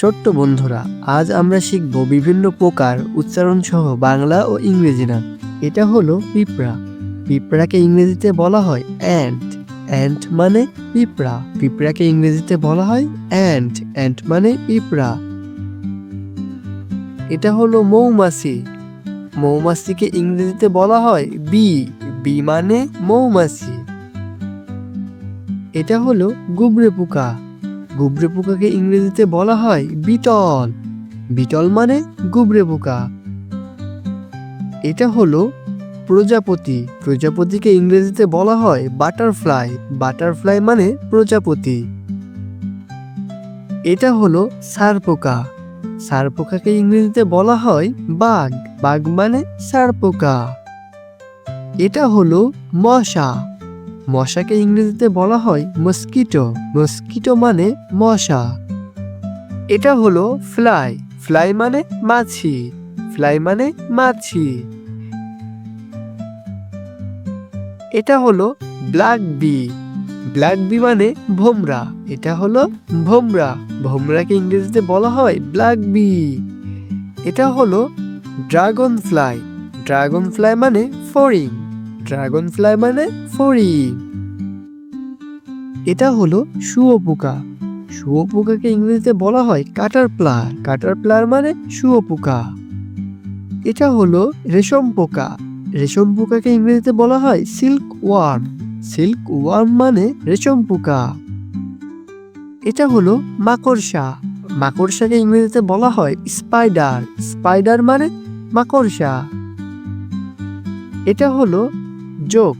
ছোট্ট বন্ধুরা, আজ আমরা শিখব বিভিন্ন প্রকার উচ্চারণ সহ বাংলা ও ইংরেজি নাম। এটা হলো পিঁপড়া। পিঁপড়াকে ইংরেজিতে বলা হয় অ্যান্ট অ্যান্ট মানে পিঁপড়া। পিঁপড়াকে ইংরেজিতে বলা হয় অ্যান্ট অ্যান্ট মানে পিঁপড়া। এটা হলো মৌমাছি। মৌমাছিকে ইংরেজিতে বলা হয় বি বি মানে মৌমাছি। এটা হলো গুবরে পোকা। গুবরে পোকাকে ইংরেজিতে বলা হয় বিটল। বিটল মানে গুবরে পোকা। এটা হলো প্রজাপতি। প্রজাপতিকে ইংরেজিতে বলা হয় বাটারফ্লাই। বাটারফ্লাই মানে প্রজাপতি। এটা হলো সার পোকা সার পোকাকে ইংরেজিতে বলা হয় বাঘ। বাঘ মানে সার পোকা এটা হলো মশা। মশাকে ইংরেজিতে বলা হয় মস্কিটো মস্কিটো মানে মশা। এটা হলো ফ্লাই ফ্লাই মানে মাছি। ফ্লাই মানে মাছি। এটা হলো ব্ল্যাক বি ব্ল্যাক বি মানে ভোমরা। এটা হলো ভোমরা। ভোমরাকে ইংরেজিতে বলা হয় ব্ল্যাক বি এটা হলো ড্রাগন ফ্লাই ড্রাগন ফ্লাই মানে ফড়িং। ড্রাগন ফ্লাই মানে ফড়িং। এটা হলো শুয়োপোকা শুয়োপোকাকে ইংরেজিতে বলা হয় কাটার প্লার। কাটার প্লার মানে শুয়োপোকা এটা হলো রেশম পোকা। রেশম পোকাকে ইংরেজিতে বলা হয় সিল্ক ওয়ার্ম। সিল্ক ওয়ার্ম মানে রেশম পোকা। এটা হলো মাকড়সা। মাকড়সাকে ইংরেজিতে বলা হয় স্পাইডার। স্পাইডার মানে মাকড়সা। এটা হলো জোক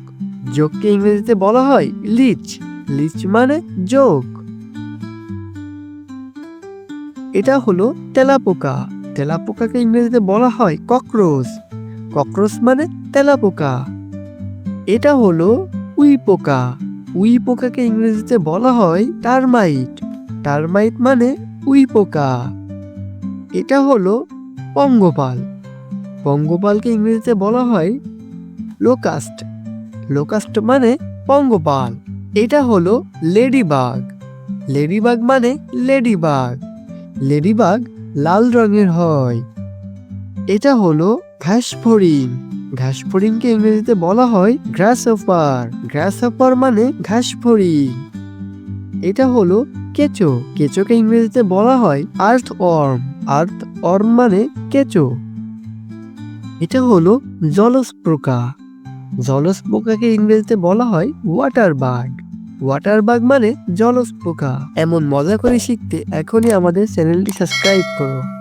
জোককে ইংরেজিতে বলা হয় লিচ লিচ মানে জোক এটা হলো তেলাপোকা। তেলাপোকাকে ইংরেজিতে বলা হয় ককরোচ ককরোচ মানে তেলাপোকা। এটা হলো উই পোকা উই পোকাকে ইংরেজিতে বলা হয় টারমাইট টারমাইট মানে উই পোকা এটা হলো পঙ্গপাল। পঙ্গপালকে ইংরেজিতে বলা হয় লোকাস্ট লোকাস্ট মানে পঙ্গপাল। এটা হলো লেডিবাগ। লেডিবাগ মানে লেডিবাগ। লেডিবাগ লাল রঙের হয়। এটা হলো ঘাসফড়িং। ঘাসফড়িংকে ইংরেজিতে বলা হয় গ্রাস অফার গ্রাস অফার মানে ঘাসফড়িং। এটা হলো কেঁচো। কেঁচোকে ইংরেজিতে বলা হয় আর্থ অর্ম আর্থ অর্ম মানে কেঁচো। এটা হলো জলজ পোকা জলজ পোকাকে ইংরেজিতে বলা হয় ওয়াটার বাগ ওয়াটার বাগ মানে জলজ পোকা এমন মজা করে শিখতে এখনই আমাদের চ্যানেলটি সাবস্ক্রাইব করো।